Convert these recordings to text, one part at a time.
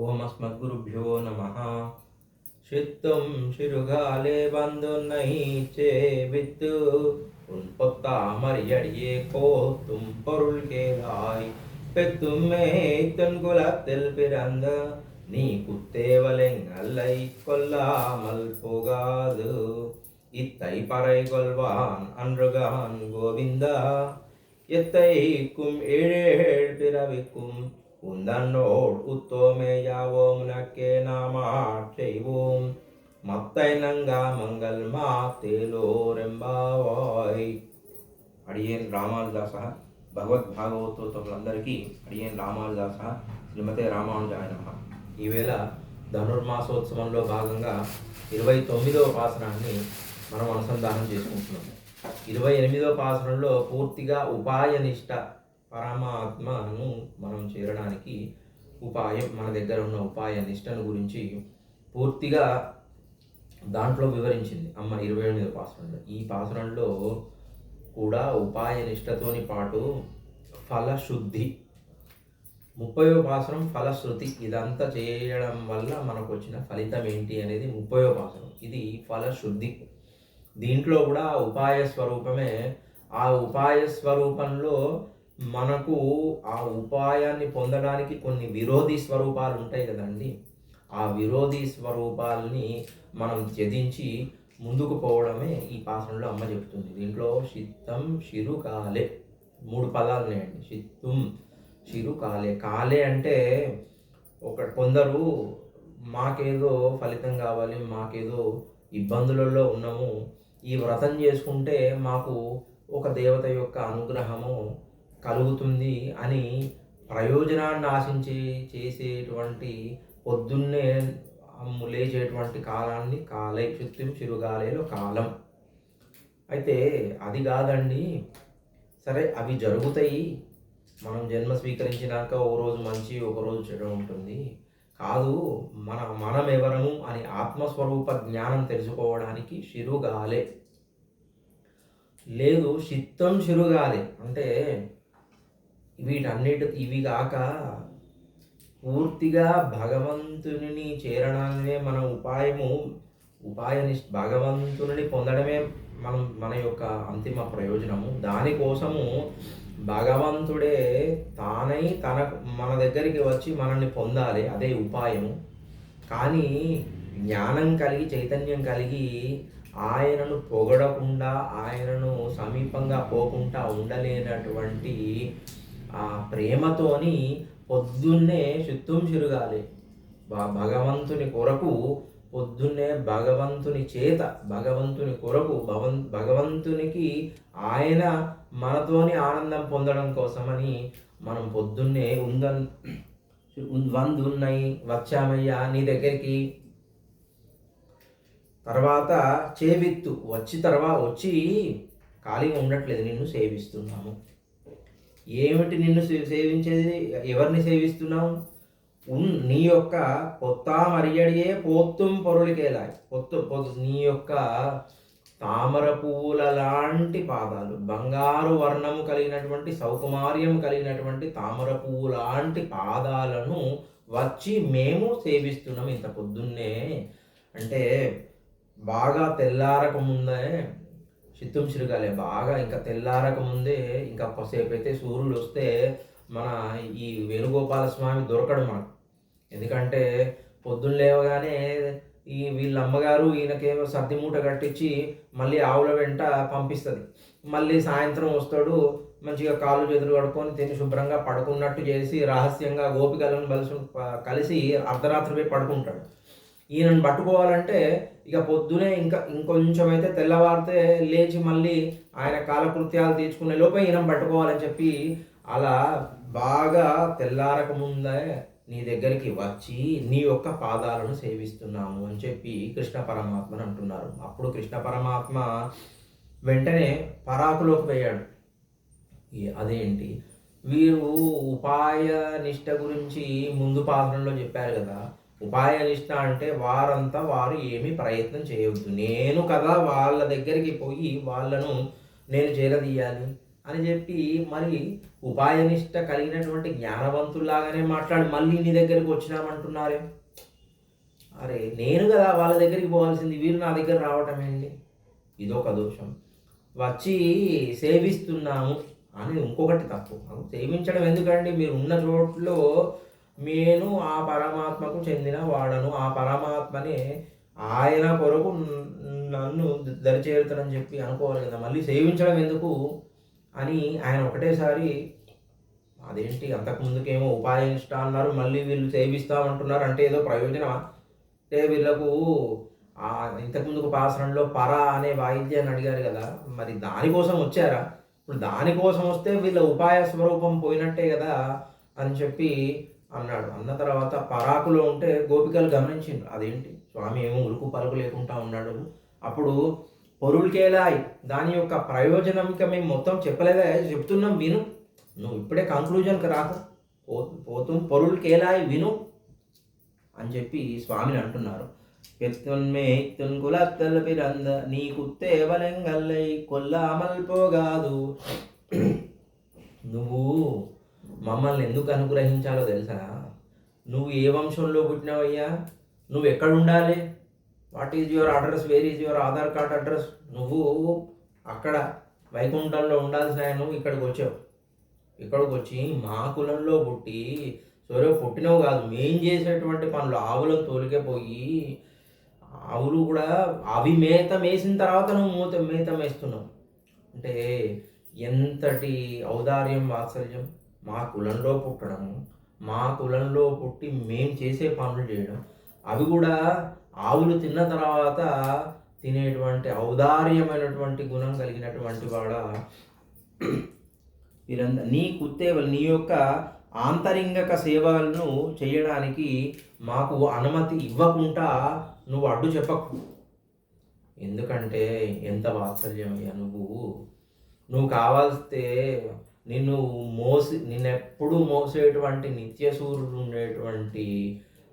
ఓమస్మద్గురుభ్యో నమ சித்தும் சிறுகாலே வந்து நைச்சே வித்து உன் பொத்தாமறியடியே கோத்தும் பொருள் கேளாய் பெத்தும்மே தன் குலத்தில் பிறந்த நீ குத்தேவலெங்கல்லை கொல்லாமல் போகாது இத்தை பறை கொள்வான் அன்றுகான் கோவிந்தா எத்தைக்கும் ஏழேழ் பிறவிக்கும் உந்தன்னோள் உத்தோமே யாவோம் நக்கே நாமாட் செய்வோம் మత్తైనంగా మంగళ మాతేలోరెంబావాయ్ అడియన్ రామానుదాస భగవద్ భాగవతోత్తములందరికీ అడియన్ రామానుదాస శ్రీమతే రామానుజాయ నమ ఈవేళ ధనుర్మాసోత్సవంలో భాగంగా ఇరవై తొమ్మిదవ పాసనాన్ని మనం అనుసంధానం చేసుకుంటున్నాం ఇరవై ఎనిమిదవ పాసనంలో పూర్తిగా ఉపాయనిష్ట పరమాత్మను మనం చేరడానికి ఉపాయం మన దగ్గర ఉన్న ఉపాయ నిష్టను గురించి పూర్తిగా దాంట్లో వివరించింది. అమ్మ ఇరవై ఎనిమిది పాసనంలో. ఈ పాసనంలో కూడా ఉపాయ నిష్టతోని పాటు ఫలశుద్ధి. ముప్పయో పాసనం ఫలశ్రుతి. ఇదంతా చేయడం వల్ల మనకు వచ్చిన ఫలితం ఏంటి అనేది ముప్పయో పాసనం. ఇది ఫలశుద్ధి. దీంట్లో కూడా ఉపాయ స్వరూపమే. ఆ ఉపాయ స్వరూపంలో మనకు ఆ ఉపాయాన్ని పొందడానికి కొన్ని విరోధి స్వరూపాలు ఉంటాయి కదండి. ఆ విరోధి స్వరూపాలని మనం త్యజించి ముందుకు పోవడమే ఈ పాసనలో అమ్మ చెప్తుంది. దీంట్లో చిత్తం శిరు కాలే మూడు పదాలు ఉన్నాయండి. చిత్తం శిరు కాలే. కాలే అంటే ఒక కొందరు మాకేదో ఫలితం కావాలి మాకేదో ఇబ్బందులలో ఉన్నాము ఈ వ్రతం చేసుకుంటే మాకు ఒక దేవత యొక్క అనుగ్రహము కలుగుతుంది అని ప్రయోజనాన్ని ఆశించి చేసేటువంటి పొద్దున్నే లేచేటువంటి కాలాన్ని కాలే చిత్తం చిరుగాలేలో కాలం. అయితే అది కాదండి. సరే అవి జరుగుతాయి. మనం జన్మ స్వీకరించినాక ఓ రోజు మంచి ఒక రోజు చెడు ఉంటుంది. కాదు మన మనం ఎవరము అని ఆత్మస్వరూప జ్ఞానం తెలుసుకోవడానికి శిరుగాలే లేదు చిత్తం శిరుగాలే అంటే వీటన్నిటి ఇవి కాక పూర్తిగా భగవంతుని చేరడానే మన ఉపాయము. ఉపాయని భగవంతుని పొందడమే మనం మన యొక్క అంతిమ ప్రయోజనము. దానికోసము భగవంతుడే తానై తన మన దగ్గరికి వచ్చి మనల్ని పొందాలి. అదే ఉపాయము. కానీ జ్ఞానం కలిగి చైతన్యం కలిగి ఆయనను పొగడకుండా ఆయనను సమీపంగా పోకుండా ఉండలేనటువంటి ఆ ప్రేమతోని పొద్దున్నే శుద్ధం చిరుగాలి. భగవంతుని కొరకు పొద్దున్నే భగవంతుని చేత భగవంతుని కొరకు భగవన్ భగవంతునికి ఆయన మనతోని ఆనందం పొందడం కోసమని మనం పొద్దున్నే ఉందన్ వందున్నాయి వచ్చామయ్యా నీ దగ్గరికి. తర్వాత చేవిత్తు వచ్చి తర్వాత వచ్చి ఖాళీగా ఉండట్లేదు నిన్ను సేవిస్తున్నాము. ఏమిటి నిన్ను సే- సేవించేది? ఎవరిని సేవిస్తున్నావు? ఉన్ నీ యొక్క పొత్త మరియడియే పోత్తుం పొరుడికేలా పొత్తు పొత్తు నీ యొక్క తామర పువ్వుల లాంటి పాదాలు బంగారు వర్ణము కలిగినటువంటి సౌకుమార్యం కలిగినటువంటి తామర పువ్వు లాంటి పాదాలను వచ్చి మేము సేవిస్తున్నాం ఇంత పొద్దున్నే. అంటే బాగా తెల్లారక ముందే చిత్తం చిరగాలి బాగా ఇంకా తెల్లారక ముందే ఇంకా కొద్దిసేపు అయితే సూర్యుడు వస్తే మన ఈ వేణుగోపాల స్వామి దొరకడు మనకు. ఎందుకంటే పొద్దున్న లేవగానే ఈ వీళ్ళ అమ్మగారు ఈయనకేమో సర్ది మూట కట్టించి మళ్ళీ ఆవుల వెంట పంపిస్తుంది. మళ్ళీ సాయంత్రం వస్తాడు మంచిగా కాళ్ళు చేతులు కడుక్కొని తిని శుభ్రంగా పడుకున్నట్టు చేసి రహస్యంగా గోపికలను కలిసి కలిసి అర్ధరాత్రి పోయి పడుకుంటాడు. ఈయనను పట్టుకోవాలంటే ఇక పొద్దునే ఇంకా ఇంకొంచెం అయితే తెల్లవారితే లేచి మళ్ళీ ఆయన కాలకృత్యాలు తీర్చుకునే లోపే ఈయన పట్టుకోవాలని చెప్పి అలా బాగా తెల్లారక ముందే నీ దగ్గరికి వచ్చి నీ యొక్క పాదాలను సేవిస్తున్నాము అని చెప్పి కృష్ణ పరమాత్మని అంటున్నారు. అప్పుడు కృష్ణ పరమాత్మ వెంటనే పరాకులోకి పోయాడు. అదేంటి? వీరు ఉపాయ నిష్ట గురించి ముందు పాత్రలో చెప్పారు కదా ఉపాయ నిష్ట అంటే వారంతా వారు ఏమీ ప్రయత్నం చేయవద్దు నేను కదా వాళ్ళ దగ్గరికి పోయి వాళ్ళను నేను చేరదీయాలి అని చెప్పి మరి ఉపాయనిష్ట కలిగినటువంటి జ్ఞానవంతుల్లాగానే మాట్లాడి. మళ్ళీ నీ దగ్గరికి వచ్చినామంటున్నారే. అరే నేను కదా వాళ్ళ దగ్గరికి పోవాల్సింది. వీరు నా దగ్గర రావటం ఏంటి? ఇదొక దోషం. వచ్చి సేవిస్తున్నాము అని ఇంకొకటి తప్పు. సేవించడం ఎందుకండి? మీరు ఉన్న చోట్లో నేను ఆ పరమాత్మకు చెందిన వాడను. ఆ పరమాత్మనే ఆయన కొరకు నన్ను దరిచేరుతానని చెప్పి అనుకోవాలి కదా. మళ్ళీ సేవించడం ఎందుకు అని ఆయన ఒకటేసారి అదేంటి అంతకుముందుకేమో ఉపాయనిష్ట అన్నారు. మళ్ళీ వీళ్ళు సేవిస్తామంటున్నారు అంటే ఏదో ప్రయోజనమా? అంటే వీళ్ళకు ఆ ఇంతకుముందుకు పాసరంలో పర అనే వాయిద్యాన్ని అడిగారు కదా. మరి దానికోసం వచ్చారా? ఇప్పుడు దానికోసం వస్తే వీళ్ళ ఉపాయ స్వరూపం పోయినట్టే కదా అని చెప్పి అన్నాడు. అన్న తర్వాత పరాకులో ఉంటే గోపికలు గమనించిండు అదేంటి? స్వామి ఏమో ఉరుకు పలుకు లేకుండా ఉన్నాడు. అప్పుడు పొరులకేలాయ్ దాని యొక్క ప్రయోజనం ఇంకా మేము మొత్తం చెప్పలేదా? చెప్తున్నాం విను. నువ్వు ఇప్పుడే కంక్లూజన్కి రాకు. పో పోతూ పొరులకేలాయ్ విను అని చెప్పి స్వామిని అంటున్నారు. ఎత్తున్మే ఎత్తున్ కులత్తల్ పిరంద నీ కుత్తేవలెంగల్లై కొల్లామల్ పోగాదు. నువ్వు మమ్మల్ని ఎందుకు అనుగ్రహించాలో తెలుసా? నువ్వు ఏ వంశంలో పుట్టినావయ్యా నువ్వు ఎక్కడ ఉండాలి? What is your address where is your Aadhaar card address నువ్వు అక్కడ వైకుంఠంలో ఉండాల్సిన ఆయన నువ్వు ఇక్కడికి వచ్చావు. ఇక్కడికి వచ్చి మా కులంలో పుట్టి సరే పుట్టినవు కాదు మేం చేసేటువంటి పనులు ఆవులను తోలికే పోయి ఆవులు కూడా అవి మేత మేసిన తర్వాత నువ్వు మూత మేత మేస్తున్నావు. అంటే ఎంతటి ఔదార్యం వాత్సల్యం? మా కులంలో పుట్టడము మా కులంలో పుట్టి మేము చేసే పనులు చేయడం అవి కూడా ఆవులు తిన్న తర్వాత తినేటువంటి ఔదార్యమైనటువంటి గుణం కలిగినటువంటి వాడ వీరంద నీ కుత్తేవలు నీ యొక్క ఆంతరింగక సేవలను చేయడానికి మాకు అనుమతి ఇవ్వకుండా నువ్వు అడ్డు చెప్పకు. ఎందుకంటే ఎంత వాత్సల్యమయ్యా నువ్వు. నువ్వు కావాల్స్తే నిన్ను మోసి నిన్నెప్పుడు మోసేటువంటి నిత్య సూర్యుడు ఉండేటువంటి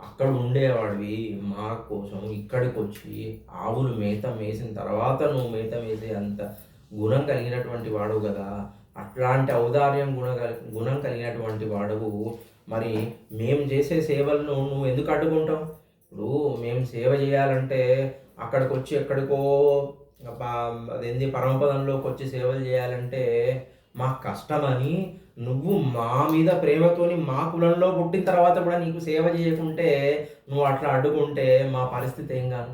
అక్కడ ఉండేవాడివి మా కోసం ఇక్కడికి వచ్చి ఆవులు మేత మేసిన తర్వాత నువ్వు మేత మేసే అంత గుణం కలిగినటువంటి వాడు కదా. అట్లాంటి ఔదార్యం గుణ గుణం కలిగినటువంటి వాడువు. మరి మేము చేసే సేవలను నువ్వు ఎందుకు అడ్డుకుంటావు? ఇప్పుడు మేము సేవ చేయాలంటే అక్కడికి వచ్చి ఎక్కడికో ప- అదేంది పరమపదంలోకి వచ్చి సేవలు చేయాలంటే మా కష్టమని నువ్వు మా మీద ప్రేమతోని మా కులంలో పుట్టిన తర్వాత కూడా నీకు సేవ చేయకుంటే నువ్వు అట్లా అడ్డుకుంటే మా పరిస్థితి ఏం కాదు.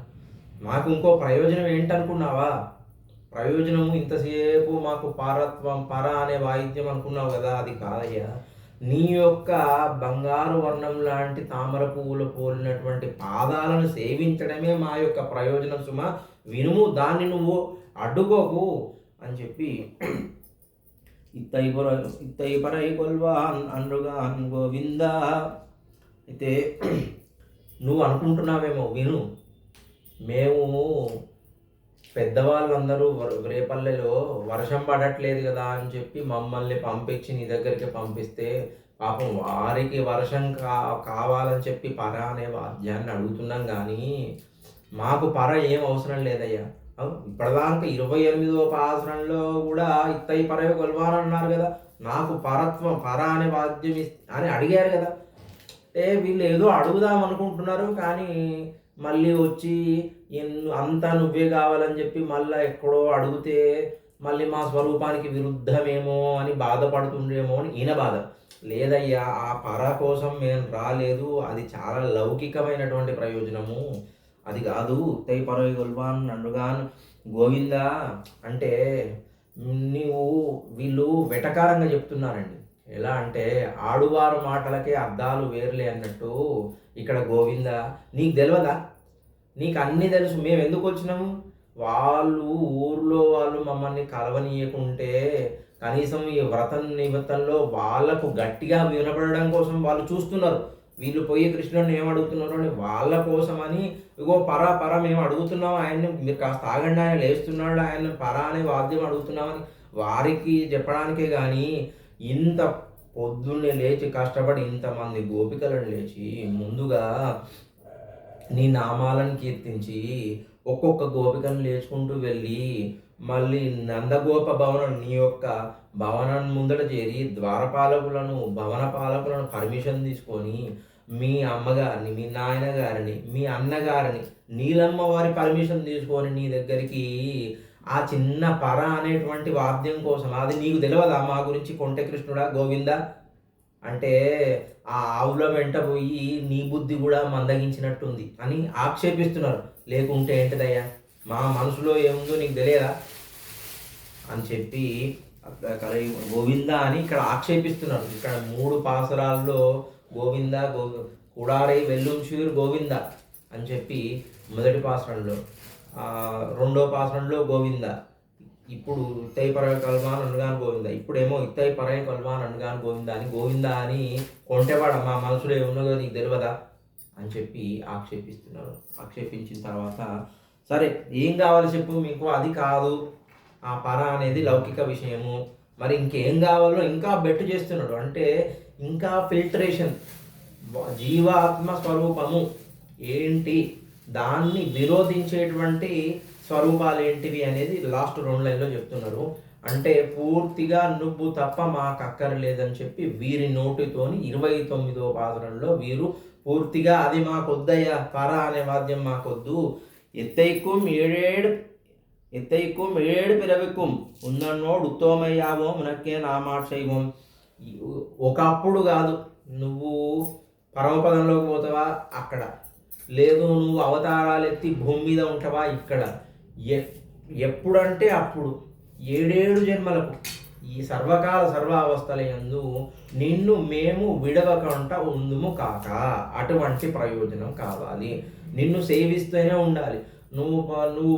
మాకు ఇంకో ప్రయోజనం ఏంటనుకున్నావా? ప్రయోజనము ఇంతసేపు మాకు పారత్వం పర అనే వాయిద్యం అనుకున్నావు కదా అది కాదయ్యా. నీ యొక్క బంగారు వర్ణం లాంటి తామర పువ్వులు పోలినటువంటి పాదాలను సేవించడమే మా యొక్క ప్రయోజనం సుమ. వినుము దాన్ని నువ్వు అడ్డుకోకు అని చెప్పి ఇత్తై పొర ఇత్తై పరై కొల్వాన్ అన్రుగాన్ గోవింద. అయితే నువ్వు అనుకుంటున్నావేమో విను. మేము పెద్దవాళ్ళందరూ రేపల్లెలో వర్షం పడట్లేదు కదా అని చెప్పి మమ్మల్ని పంపించి నీ దగ్గరికి పంపిస్తే పాపం వారికి వర్షం కా కావాలని చెప్పి పర అనే వాద్యాన్ని అడుగుతున్నాం కానీ మాకు పర ఏం అవసరం లేదయ్యా. ఇప్పటిదాకా ఇరవై ఎనిమిదవ పాసనంలో కూడా ఇత్తయి పరవ కొలవాలన్నారు కదా. నాకు పరత్వం పర అనే వాద్యం అని అడిగారు కదా. ఏ వీళ్ళు ఏదో అడుగుదాం అనుకుంటున్నారు కానీ మళ్ళీ వచ్చి అంతా నువ్వే కావాలని చెప్పి మళ్ళీ ఎక్కడో అడిగితే మళ్ళీ మా స్వరూపానికి విరుద్ధమేమో అని బాధపడుతుండేమో అని ఈయన బాధ. లేదయ్యా ఆ పర కోసం మేము రాలేదు అది చాలా లౌకికమైనటువంటి ప్రయోజనము. అది కాదు. ఉత్తై పరవై గొల్వాన్ నన్నుగాన్ గోవింద అంటే నీవు వీళ్ళు వెటకారంగా చెప్తున్నారండి. ఎలా అంటే ఆడువారు మాటలకే అర్థాలు వేరులే అన్నట్టు ఇక్కడ గోవింద నీకు తెలియదా నీకు అన్నీ తెలుసు. మేము ఎందుకు వచ్చినాము? వాళ్ళు ఊర్లో వాళ్ళు మమ్మల్ని కలవనీయకుంటే కనీసం ఈ వ్రతం నిమిత్తంలో వాళ్ళకు గట్టిగా వినపడడం కోసం వాళ్ళు చూస్తున్నారు. వీళ్ళు పోయి కృష్ణుడిని ఏం అడుగుతున్నారు అని వాళ్ళ కోసమని ఇగో పర పర మేము అడుగుతున్నాం ఆయన్ని మీరు కాస్త ఆగండి ఆయన లేస్తున్నాడు ఆయన పర అనే వాద్యం అడుగుతున్నామని వారికి చెప్పడానికే కానీ ఇంత పొద్దున్నే లేచి కష్టపడి ఇంతమంది గోపికలను లేచి ముందుగా నీ నామాలను కీర్తించి ఒక్కొక్క గోపికను లేచుకుంటూ వెళ్ళి మళ్ళీ నందగోప భవనం నీ యొక్క భవనం ముందట చేరి ద్వారపాలకులను భవన పాలకులను పర్మిషన్ తీసుకొని మీ అమ్మగారిని మీ నాయనగారిని మీ అన్నగారిని నీలమ్మ వారి పర్మిషన్ తీసుకొని నీ దగ్గరికి ఆ చిన్న పర అనేటువంటి వాద్యం కోసం అది నీకు తెలియదా మా గురించి కొంటకృష్ణుడా గోవిందా? అంటే ఆ ఆవుల వెంట పోయి నీ బుద్ధి కూడా మందగించినట్టుంది అని ఆక్షేపిస్తున్నారు. లేకుంటే ఏంటిదయ్యా? మా మనసులో ఏముందో నీకు తెలియదా? అని చెప్పి అక్కడ గోవింద అని ఇక్కడ ఆక్షేపిస్తున్నాడు. ఇక్కడ మూడు పాసరాల్లో గోవింద గో కుడారై వెల్లుంచూరు గోవింద అని చెప్పి మొదటి పాసరంలో రెండో పాసరంలో గోవింద. ఇప్పుడు ఇత్తై పరయ కల్వాన్ అనుగాను గోవింద. ఇప్పుడేమో ఇత్తై పరయ కల్వాన్ అనుగాను గోవింద అని గోవింద అని కొంటేవాడు. మా మనసులో ఏమున్నదో నీకు తెలియదా? అని చెప్పి ఆక్షేపిస్తున్నారు ఆక్షేపించిన తర్వాత సరే ఏం కావాలి చెప్పు మీకు అది కాదు. ఆ పర అనేది లౌకిక విషయము. మరి ఇంకేం కావాలో ఇంకా బెట్టు చేస్తున్నాడు. అంటే ఇంకా ఫిల్టరేషన్ జీవాత్మ స్వరూపము ఏంటి? దాన్ని విరోధించేటువంటి స్వరూపాలు ఏంటివి అనేది లాస్ట్ రెండు లైన్లో చెప్తున్నారు అంటే పూర్తిగా నువ్వు తప్ప మాకు అక్కర్లేదని చెప్పి వీరి నోటితోని ఇరవై తొమ్మిదో పాత్రంలో వీరు పూర్తిగా అది మాకొద్దయ్యా పర అనే వాద్యం మాకొద్దు. ఎత్తైకుం ఏడేడు ఎత్తైకుం ఏడు పిరవికుం ఉన్నన్నోడు ఉత్తమయ్యావో మనకే నామాక్షయం ఒకప్పుడు కాదు నువ్వు పరమపదంలోకి పోతావా అక్కడ లేదు నువ్వు అవతారాలు ఎత్తి భూమి మీద ఉంటావా ఇక్కడ ఎ- ఎప్పుడంటే అప్పుడు ఏడేడు జన్మలకు ఈ సర్వకాల సర్వావస్థల ఎందు నిన్ను మేము విడవకుండా ఉందుము కాక అటువంటి ప్రయోజనం కావాలి నిన్ను సేవిస్తూనే ఉండాలి. నువ్వు నువ్వు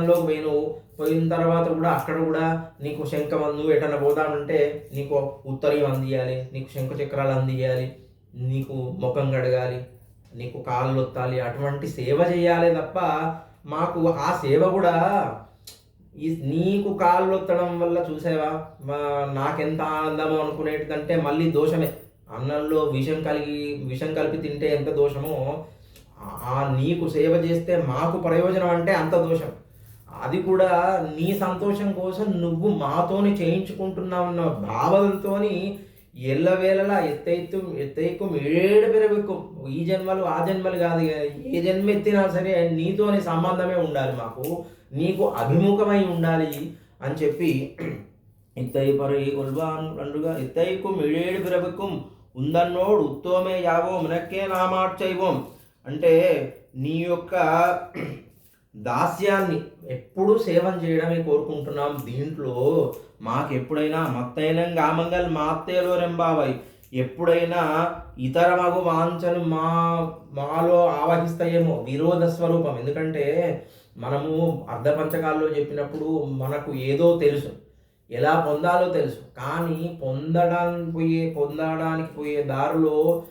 నువ్వు పోయి పోయినవు పోయిన తర్వాత కూడా అక్కడ కూడా నీకు శంఖం నువ్వు ఎటన్నా పోదామంటే నీకు ఉత్తరీయం అందియాలి నీకు శంఖ చక్రాలు అందియాలి నీకు ముఖం కడగాలి నీకు కాళ్ళు ఒత్తాలి అటువంటి సేవ చేయాలి తప్ప మాకు ఆ సేవ కూడా ఈ నీకు కాళ్ళు ఒత్తడం వల్ల చూసావా? మా నాకెంత ఆనందమో అనుకునేటిదంటే మళ్ళీ దోషమే. అన్నంలో విషం కలిగి విషం కలిపి తింటే ఎంత దోషమో ఆ- నీకు సేవ చేస్తే మాకు ప్రయోజనం అంటే అంత దోషం. అది కూడా నీ సంతోషం కోసం నువ్వు మాతోని చేయించుకుంటున్నావన్న భావనతోని ఎల్లవేళలా ఎత్తైత్తు ఎత్తైకు ఏడు పెరవెక్కు ఈ జన్మలు ఆ జన్మలు కాదు ఏ జన్మ ఎత్తినా సరే నీతోని సంబంధమే ఉండాలి మాకు. నీకు అభిముఖమై ఉండాలి అని చెప్పి ఇత్తై పరై కొల్వాన్ అండుగా ఇత్తైకు మిడేడు పిరవెక్కుం ఉందన్నోడు ఉత్తోమే యావో మునక్కే నామార్చైవం. అంటే నీ యొక్క దాస్యాన్ని ఎప్పుడు సేవం చేయడమే కోరుకుంటున్నాం దీంట్లో. మాకు ఎప్పుడైనా మత్తైనం గామంగల్ మాత్తేలో రెంబాబాయ్ ఎప్పుడైనా ఇతర మగు వాంఛలు మా మాలో ఆవహిస్తాయేమో విరోధ స్వరూపం. ఎందుకంటే మనము అర్ధపంచకాల్లో చెప్పినప్పుడు మనకు ఏదో తెలుసు. ఎలా పొందాలో తెలుసు. కానీ పొందడానికి పోయే పొందడానికి పోయే దారిలో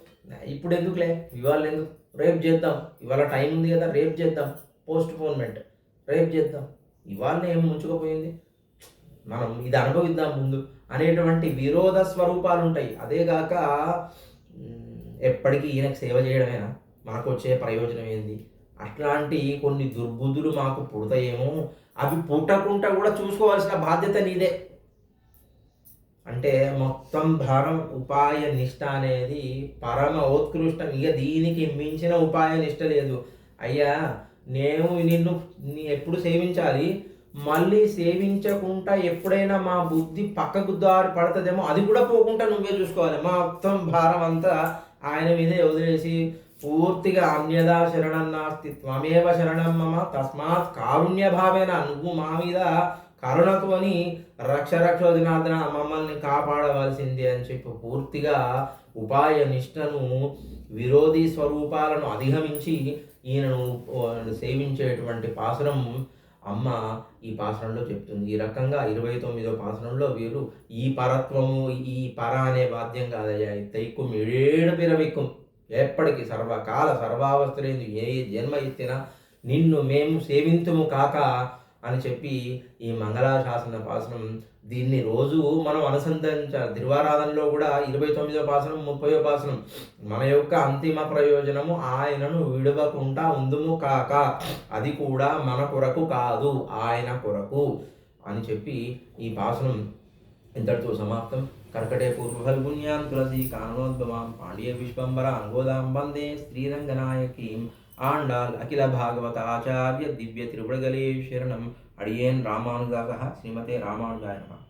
ఇప్పుడు ఎందుకులే ఇవాళ ఎందుకు రేపు చేద్దాం. ఇవాళ టైం ఉంది కదా రేపు చేద్దాం. పోస్ట్ పోన్మెంట్ రేపు చేద్దాం. ఇవాళ ఏం ముంచుకపోయింది? మనం ఇది అనుభవిద్దాం ముందు. అనేటువంటి విరోధ స్వరూపాలు ఉంటాయి అదేగాక ఎప్పటికీ ఈయనకు సేవ చేయడమేనా? మనకు వచ్చే ప్రయోజనం ఏంది? అట్లాంటి కొన్ని దుర్బుద్ధులు మాకు పుడతాయేమో? అవి పుట్టకుండా కూడా చూసుకోవాల్సిన బాధ్యత నీదే. అంటే మొత్తం భారం ఉపాయ నిష్ట అనేది పరమ ఉత్కృష్టం. ఇక దీనికి మించిన ఉపాయ నిష్ట లేదు. అయ్యా నేను నిన్ను ఎప్పుడు సేవించాలి? మళ్ళీ సేవించకుండా ఎప్పుడైనా మా బుద్ధి పక్కకు దారి పడుతుందేమో అది కూడా పోకుండా నువ్వే చూసుకోవాలి. మొత్తం భారం అంతా ఆయన మీదే వదిలేసి పూర్తిగా అన్యదా శరణం నాస్తి త్వమేవ శరణం మమ తస్మాత్ కారుణ్య భావేన నువ్వు మా మీద కరుణతోని రక్షరక్షోదినాథన మమ్మల్ని కాపాడవలసింది అని చెప్పి పూర్తిగా ఉపాయ నిష్టను విరోధి స్వరూపాలను అధిగమించి ఈయనను సేవించేటువంటి పాసురం అమ్మ ఈ పాసనంలో చెప్తుంది. ఈ రకంగా ఇరవై తొమ్మిదో పాసనంలో వీరు ఈ పరత్వము ఈ పర అనే వాద్యం కాదయ్యా తైక్కుం ఏడు పిరవిక్కుం ఎప్పటికీ సర్వకాల సర్వావస్థలేదు ఏ జన్మ ఎత్తినా నిన్ను మేము సేవింతుము కాక అని చెప్పి ఈ మంగళాశాసన పాసనం దీన్ని రోజు మనం అనుసంధానించాలి దిర్వారాధనలో కూడా ఇరవై తొమ్మిదో పాసనం ముప్పయో పాసనం మన యొక్క అంతిమ ప్రయోజనము ఆయనను విడవకుండా ఉందుము కాక అది కూడా మన కొరకు కాదు ఆయన కొరకు అని చెప్పి ఈ పాసనం ఇంతటితో సమాప్తం. కర్కటే పూర్వఫల్గుణ్యాం తులసి కాననోద్భవాం పాండ్య విశ్వంబర అంగోదాం వందే శ్రీరంగనాయకీం. ఆండాల్ అఖిల భాగవత ఆచార్య దివ్య తిరువడగలే శరణం అడియేన్ రామానుదాస శ్రీమతే రామానుజాయ నమః